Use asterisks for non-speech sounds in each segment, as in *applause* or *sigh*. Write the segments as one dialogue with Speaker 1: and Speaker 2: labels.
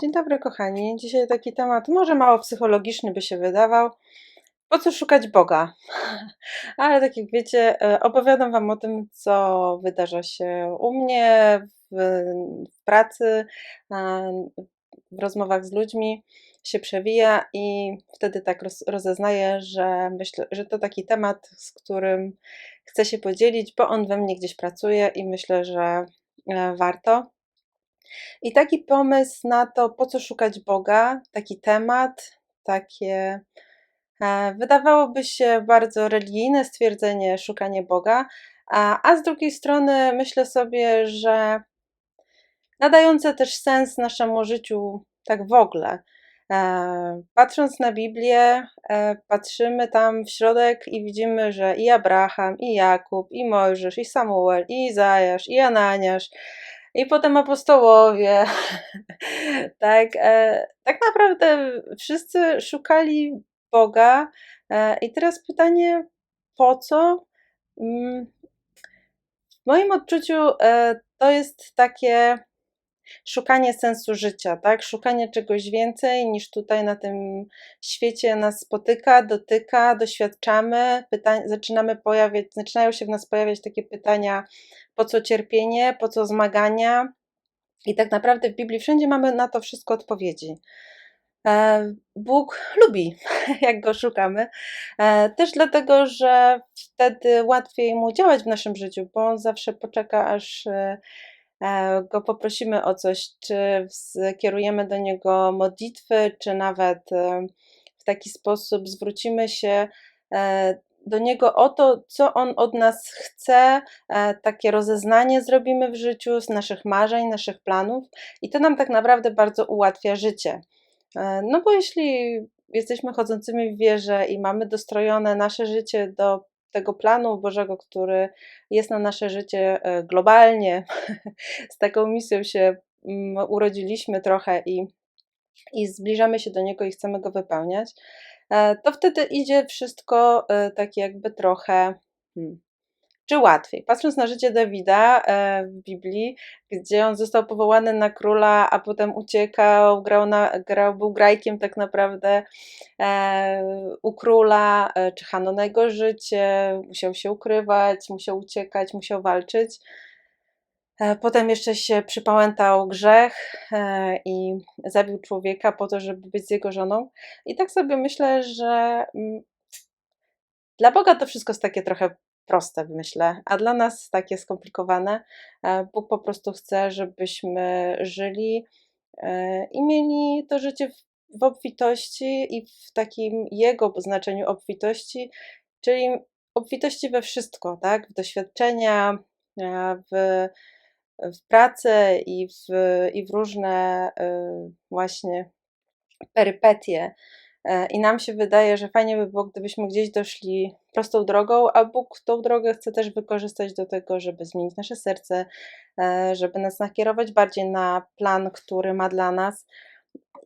Speaker 1: Dzień dobry, kochani. Dzisiaj taki temat może mało psychologiczny by się wydawał. Po co szukać Boga? *laughs* Ale tak jak wiecie, e, opowiadam Wam o tym, co wydarza się u mnie w, w pracy, w rozmowach z ludźmi się przewija i wtedy tak roz, rozeznaję, że myślę, że to taki temat, z którym chcę się podzielić, bo on we mnie gdzieś pracuje i myślę, że e, warto. I taki pomysł na to, po co szukać Boga, taki temat, takie e, wydawałoby się bardzo religijne stwierdzenie, szukanie Boga, a, a z drugiej strony myślę sobie, że nadające też sens naszemu życiu tak w ogóle. E, patrząc na Biblię, e, patrzymy tam w środek i widzimy, że i Abraham, i Jakub, i Mojżesz, i Samuel, i Izajasz, i Ananiasz, i potem apostołowie. *laughs* tak, e, tak naprawdę wszyscy szukali Boga. E, I teraz pytanie, po co? Mm, w moim odczuciu e, to jest takie szukanie sensu życia, tak? Szukanie czegoś więcej niż tutaj na tym świecie nas spotyka, dotyka, doświadczamy, zaczynamy pojawiać, zaczynają się w nas pojawiać takie pytania, po co cierpienie, po co zmagania. I tak naprawdę w Biblii wszędzie mamy na to wszystko odpowiedzi. E, Bóg lubi, *laughs* jak go szukamy. E, też dlatego, że wtedy łatwiej mu działać w naszym życiu, bo on zawsze poczeka, aż e, go poprosimy o coś, czy skierujemy do niego modlitwy, czy nawet w taki sposób zwrócimy się do niego o to, co on od nas chce, takie rozeznanie zrobimy w życiu z naszych marzeń, naszych planów, i to nam tak naprawdę bardzo ułatwia życie. No bo jeśli jesteśmy chodzącymi w wierze i mamy dostrojone nasze życie do tego planu Bożego, który jest na nasze życie e, globalnie. *laughs* Z taką misją się mm, urodziliśmy trochę i, i zbliżamy się do Niego i chcemy Go wypełniać, e, to wtedy idzie wszystko e, tak jakby trochę hmm, czy łatwiej? Patrząc na życie Dawida e, w Biblii, gdzie on został powołany na króla, a potem uciekał, grał, na, grał był grajkiem tak naprawdę e, u króla, e, czyhano jego życie, musiał się ukrywać, musiał uciekać, musiał walczyć. Potem jeszcze się przypałętał grzech i zabił człowieka po to, żeby być z jego żoną. I tak sobie myślę, że mm, dla Boga to wszystko jest takie trochę proste, myślę, a dla nas takie skomplikowane. E, Bóg po prostu chce, żebyśmy żyli e, i mieli to życie w obfitości i w takim Jego znaczeniu obfitości, czyli obfitości we wszystko, tak? W doświadczenia, e, w, w pracę i w, i w różne właśnie perypetie I nam się wydaje, że fajnie by było, gdybyśmy gdzieś doszli prostą drogą, a Bóg tą drogę chce też wykorzystać do tego, żeby zmienić nasze serce, e, żeby nas nakierować bardziej na plan, który ma dla nas.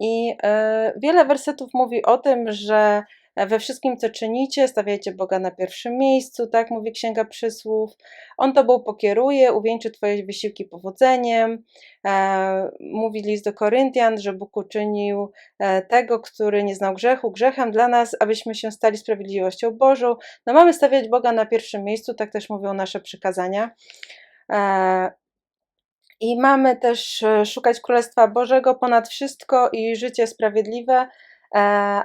Speaker 1: I e, wiele wersetów mówi o tym, że we wszystkim, co czynicie, stawiajcie Boga na pierwszym miejscu, tak mówi Księga Przysłów. On Tobą pokieruje, uwieńczy Twoje wysiłki powodzeniem. E, mówi list do Koryntian, że Bóg uczynił e, tego, który nie znał grzechu, grzechem dla nas, abyśmy się stali sprawiedliwością Bożą. No mamy stawiać Boga na pierwszym miejscu, tak też mówią nasze przykazania. E, I mamy też szukać Królestwa Bożego ponad wszystko i życie sprawiedliwe,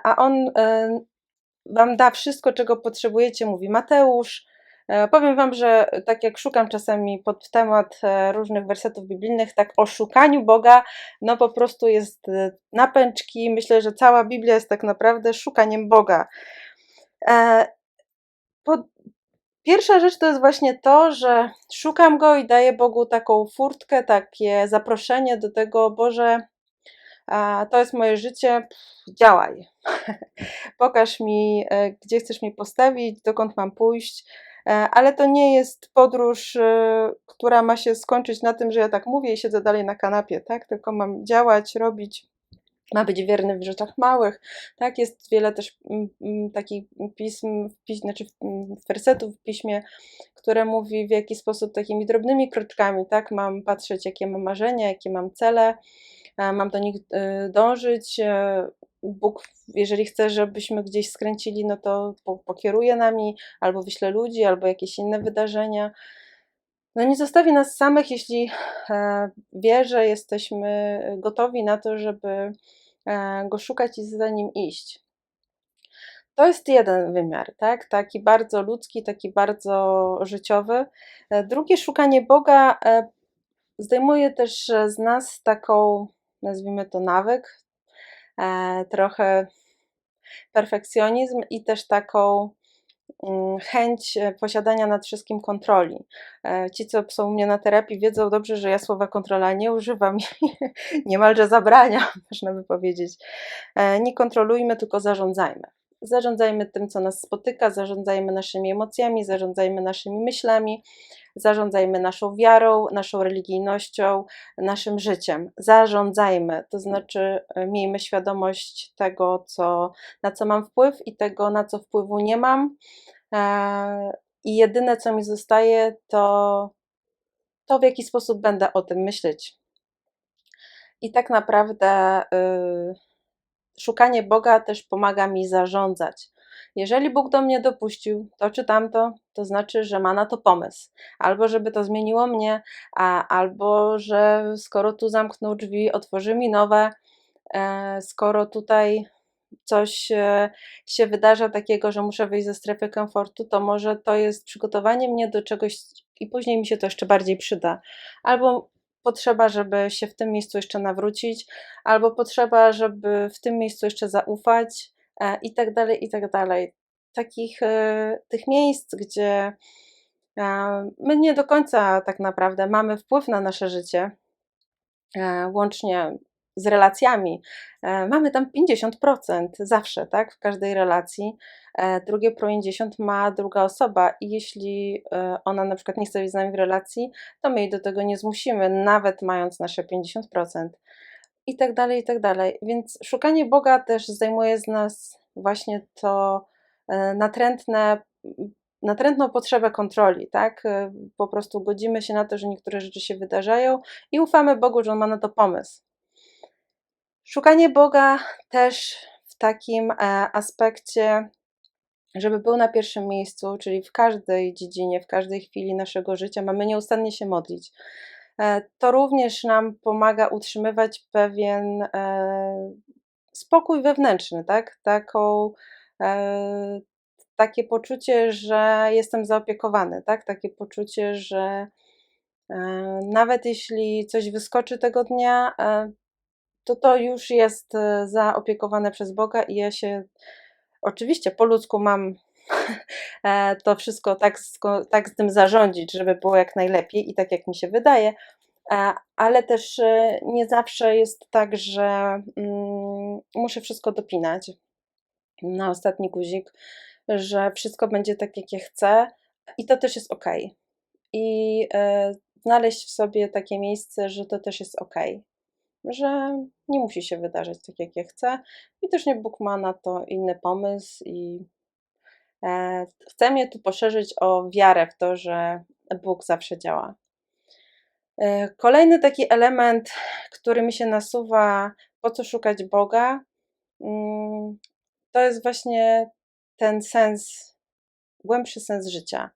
Speaker 1: a On Wam da wszystko, czego potrzebujecie, mówi Mateusz. E, powiem Wam, że tak jak szukam czasami pod temat e, różnych wersetów biblijnych, tak o szukaniu Boga, no po prostu jest e, napęczki. Myślę, że cała Biblia jest tak naprawdę szukaniem Boga. Pierwsza rzecz to jest właśnie to, że szukam Go i daję Bogu taką furtkę, takie zaproszenie do tego, Boże, to jest moje życie, działaj. *laughs* Pokaż mi, e, gdzie chcesz mnie postawić, dokąd mam pójść. E, ale to nie jest podróż, e, która ma się skończyć na tym, że ja tak mówię i siedzę dalej na kanapie, tak? Tylko mam działać, robić, ma być wierny w rzeczach małych, tak? Jest wiele też mm, mm, takich pism, znaczy wersetów w piśmie, które mówi w jaki sposób takimi drobnymi kroczkami, tak? Mam patrzeć, jakie mam marzenia, jakie mam cele, mam do nich y, dążyć. E, Bóg, jeżeli chce, żebyśmy gdzieś skręcili, no to pokieruje nami, albo wyśle ludzi, albo jakieś inne wydarzenia. No nie zostawi nas samych, jeśli wie, że jesteśmy gotowi na to, żeby go szukać i za nim iść. To jest jeden wymiar, tak? taki bardzo ludzki, taki bardzo życiowy. E, drugie, szukanie Boga, e, zdejmuje też z nas taką, nazwijmy to nawyk, e, trochę perfekcjonizm i też taką mm, chęć posiadania nad wszystkim kontroli. Ci, co są u mnie na terapii, wiedzą dobrze, że ja słowa kontrola nie używam *laughs* niemalże zabrania, *laughs* można by powiedzieć. Nie kontrolujmy, tylko zarządzajmy. Zarządzajmy tym, co nas spotyka, zarządzajmy naszymi emocjami, zarządzajmy naszymi myślami, zarządzajmy naszą wiarą, naszą religijnością, naszym życiem. Zarządzajmy, to znaczy e, miejmy świadomość tego, co, na co mam wpływ i tego, na co wpływu nie mam. E, I jedyne, co mi zostaje, to to, w jaki sposób będę o tym myśleć. I tak naprawdę. Yy, szukanie Boga też pomaga mi zarządzać. Jeżeli Bóg do mnie dopuścił to czy tamto, to znaczy, że ma na to pomysł. Albo żeby to zmieniło mnie, a, albo że skoro tu zamknął drzwi, otworzy mi nowe, e, skoro tutaj coś e, się wydarza takiego, że muszę wyjść ze strefy komfortu, to może to jest przygotowanie mnie do czegoś i później mi się to jeszcze bardziej przyda. Albo potrzeba, żeby się w tym miejscu jeszcze nawrócić, albo potrzeba, żeby w tym miejscu jeszcze zaufać e, i tak dalej, i tak dalej. Takich e, tych miejsc, gdzie e, my nie do końca tak naprawdę mamy wpływ na nasze życie, łącznie z relacjami. E, mamy tam 50% zawsze, tak, w każdej relacji. E, drugie 50 ma druga osoba i jeśli e, ona na przykład nie chce być z nami w relacji, to my jej do tego nie zmusimy, nawet mając nasze 50%. I tak dalej, i tak dalej. Więc szukanie Boga też zdejmuje z nas właśnie to natrętne natrętną potrzebę kontroli, tak? Po prostu godzimy się na to, że niektóre rzeczy się wydarzają i ufamy Bogu, że On ma na to pomysł. Szukanie Boga też w takim e, aspekcie, żeby był na pierwszym miejscu, czyli w każdej dziedzinie, w każdej chwili naszego życia, mamy nieustannie się modlić. E, to również nam pomaga utrzymywać pewien e, spokój wewnętrzny, tak? Taką, takie poczucie, że jestem zaopiekowany, tak? Takie poczucie, że nawet jeśli coś wyskoczy tego dnia, to to już jest e, zaopiekowane przez Boga i ja się oczywiście po ludzku mam *laughs* e, to wszystko tak tak z tym zarządzić, żeby było jak najlepiej i tak jak mi się wydaje, e, ale też nie zawsze jest tak, że mm, muszę wszystko dopinać na ostatni guzik, że wszystko będzie tak, jak ja chcę i to też jest ok. I znaleźć w sobie takie miejsce, że to też jest ok że nie musi się wydarzyć tak, jak ja chcę, i też nie Bóg ma na to inny pomysł. I e, chcę mnie tu poszerzyć o wiarę w to, że Bóg zawsze działa. E, kolejny taki element, który mi się nasuwa, po co szukać Boga, mm, to jest właśnie ten sens, głębszy sens życia.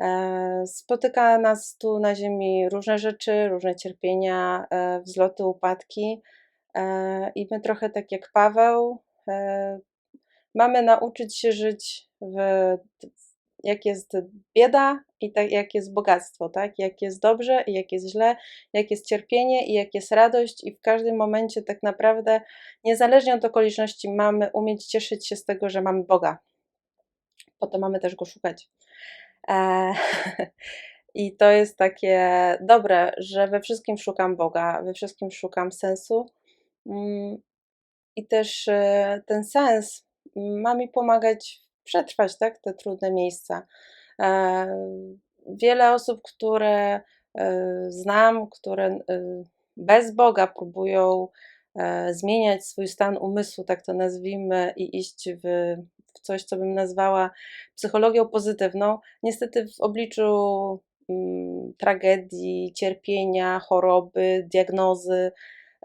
Speaker 1: E, spotyka nas tu na Ziemi różne rzeczy, różne cierpienia, e, wzloty, upadki. E, I my trochę tak jak Paweł, mamy nauczyć się żyć w jak jest bieda i tak jak jest bogactwo, tak? Jak jest dobrze i jak jest źle, jak jest cierpienie i jak jest radość i w każdym momencie tak naprawdę, niezależnie od okoliczności, mamy umieć cieszyć się z tego, że mamy Boga. Po to mamy też Go szukać. E, *laughs* I to jest takie dobre, że we wszystkim szukam Boga, we wszystkim szukam sensu. Mm, I też e, ten sens ma mi pomagać przetrwać tak, te trudne miejsca. E, wiele osób, które znam, które bez Boga próbują zmieniać swój stan umysłu, tak to nazwijmy, i iść w coś, co bym nazwała psychologią pozytywną, niestety w obliczu mm, tragedii, cierpienia, choroby, diagnozy,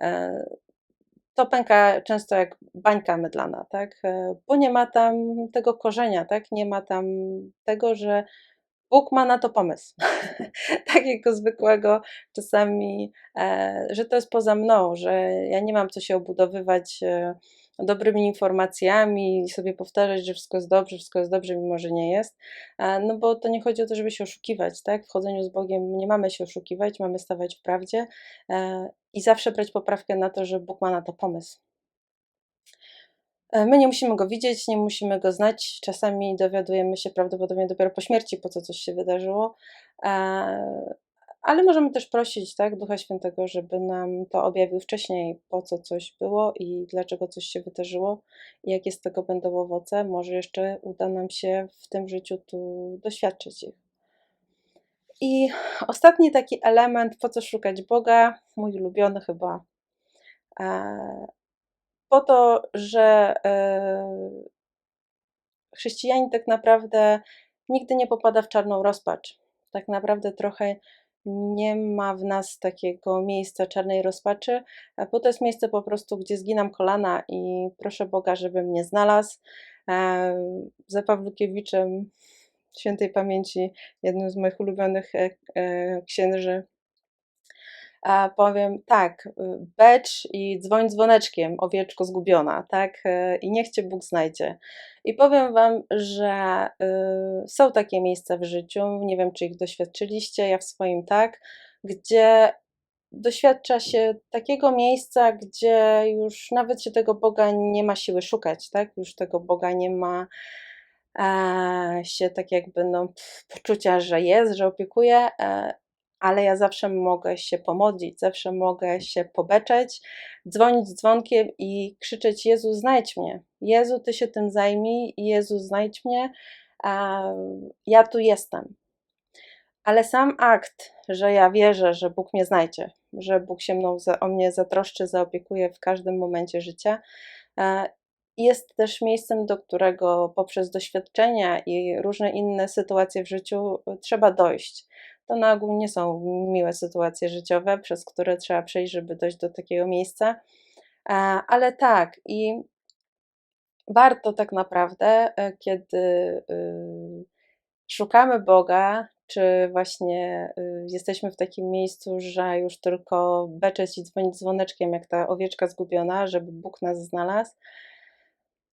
Speaker 1: e, to pęka często jak bańka mydlana, tak? E, bo nie ma tam tego korzenia, tak? Nie ma tam tego, że Bóg ma na to pomysł. *laughs* Takiego zwykłego czasami, e, że to jest poza mną, że ja nie mam co się obudowywać e, dobrymi informacjami i sobie powtarzać, że wszystko jest dobrze, wszystko jest dobrze, mimo że nie jest. No bo to nie chodzi o to, żeby się oszukiwać, tak? W chodzeniu z Bogiem nie mamy się oszukiwać, mamy stawać w prawdzie i zawsze brać poprawkę na to, że Bóg ma na to pomysł. E, my nie musimy go widzieć, nie musimy go znać. Czasami dowiadujemy się prawdopodobnie dopiero po śmierci, po co coś się wydarzyło. Ale możemy też prosić tak, Ducha Świętego, żeby nam to objawił wcześniej, po co coś było i dlaczego coś się wydarzyło i jakie z tego będą owoce. Może jeszcze uda nam się w tym życiu tu doświadczyć ich. I ostatni taki element, po co szukać Boga, mój ulubiony chyba, e, po to, że e, chrześcijanin tak naprawdę nigdy nie popada w czarną rozpacz. Tak naprawdę trochę nie ma w nas takiego miejsca czarnej rozpaczy, bo to jest miejsce po prostu, gdzie zginam kolana i proszę Boga, żeby mnie znalazł. E, za Pawłukiewiczem, świętej pamięci, jednym z moich ulubionych e, księży, powiem tak, y, becz i dzwoń dzwoneczkiem, owieczko zgubiona, tak? Y, I niech Cię Bóg znajdzie. I powiem Wam, że y, są takie miejsca w życiu, nie wiem, czy ich doświadczyliście, ja w swoim tak, gdzie doświadcza się takiego miejsca, gdzie już nawet się tego Boga nie ma siły szukać, tak? Już tego Boga nie ma e, się tak jakby no, poczucia, że jest, że opiekuje, e, ale ja zawsze mogę się pomodlić, zawsze mogę się pobeczeć, dzwonić dzwonkiem i krzyczeć: Jezu, znajdź mnie. Jezu, ty się tym zajmij, Jezu, znajdź mnie. Ja tu jestem. Ale sam akt, że ja wierzę, że Bóg mnie znajdzie, że Bóg się mną o mnie zatroszczy, zaopiekuje w każdym momencie życia, e, jest też miejscem, do którego poprzez doświadczenia i różne inne sytuacje w życiu trzeba dojść to na ogół nie są miłe sytuacje życiowe, przez które trzeba przejść, żeby dojść do takiego miejsca. E, ale tak, i warto tak naprawdę, e, kiedy y, szukamy Boga, czy właśnie y, jesteśmy w takim miejscu, że już tylko beczeć i dzwonić dzwoneczkiem, jak ta owieczka zgubiona, żeby Bóg nas znalazł,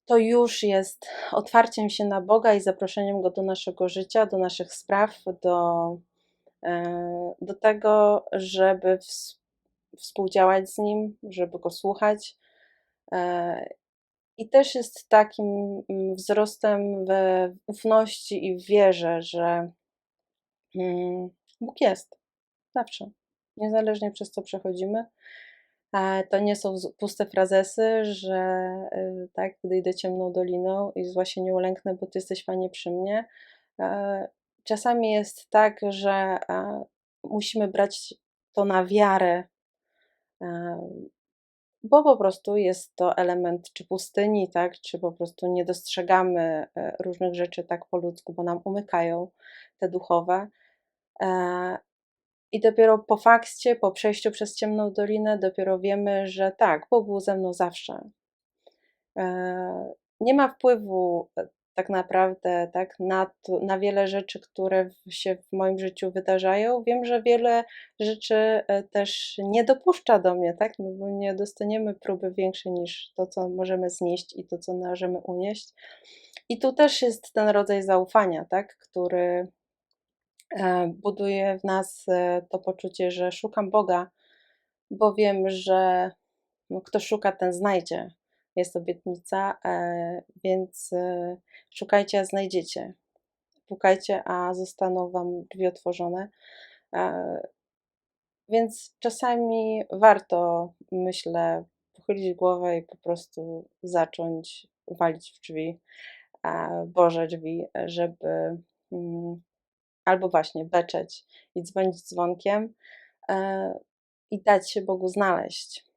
Speaker 1: to już jest otwarciem się na Boga i zaproszeniem Go do naszego życia, do naszych spraw, do do tego, żeby współdziałać z nim, żeby go słuchać. E, I też jest takim mm, wzrostem we ufności i w wierze, że mm, Bóg jest zawsze, niezależnie przez co przechodzimy. To nie są puste frazesy, że y, tak, gdy idę ciemną doliną i zła się nie ulęknę, bo Ty jesteś Panie przy mnie. Czasami jest tak, że e, musimy brać to na wiarę, e, bo po prostu jest to element czy pustyni, tak, czy po prostu nie dostrzegamy e, różnych rzeczy tak po ludzku, bo nam umykają te duchowe. I dopiero po fakcie, po przejściu przez ciemną dolinę, dopiero wiemy, że tak, Bóg był ze mną zawsze. Nie ma wpływu tak naprawdę tak, na, to, na wiele rzeczy, które się w moim życiu wydarzają. Wiem, że wiele rzeczy e, też nie dopuszcza do mnie, tak, no bo nie dostaniemy próby większej niż to, co możemy znieść i to, co możemy unieść. I tu też jest ten rodzaj zaufania, tak, który e, buduje w nas e, to poczucie, że szukam Boga, bo wiem, że no, kto szuka, ten znajdzie jest obietnica, e, więc e, szukajcie, a znajdziecie. Pukajcie, a zostaną Wam drzwi otworzone. E, więc czasami warto, myślę, pochylić głowę i po prostu zacząć walić w drzwi, Boże drzwi, żeby mm, albo właśnie beczeć i dzwonić dzwonkiem i dać się Bogu znaleźć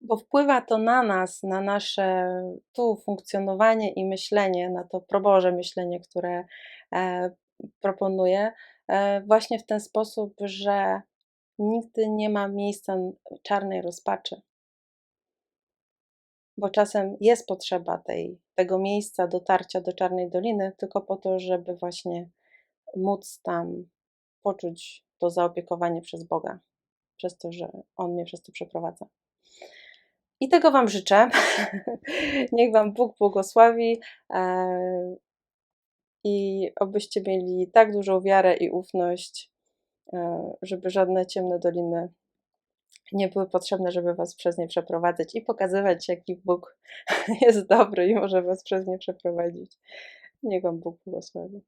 Speaker 1: bo wpływa to na nas, na nasze tu funkcjonowanie i myślenie, na to proboże myślenie, które e, proponuję, e, właśnie w ten sposób, że nigdy nie ma miejsca czarnej rozpaczy. Bo czasem jest potrzeba tej tego miejsca dotarcia do Czarnej Doliny tylko po to, żeby właśnie móc tam poczuć to zaopiekowanie przez Boga, przez to, że On mnie przez to przeprowadza. I tego Wam życzę. *laughs* Niech Wam Bóg błogosławi, eee, i obyście mieli tak dużą wiarę i ufność, eee, żeby żadne ciemne doliny nie były potrzebne, żeby Was przez nie przeprowadzać i pokazywać, jaki Bóg *laughs* jest dobry i może Was przez nie przeprowadzić. Niech Wam Bóg błogosławi.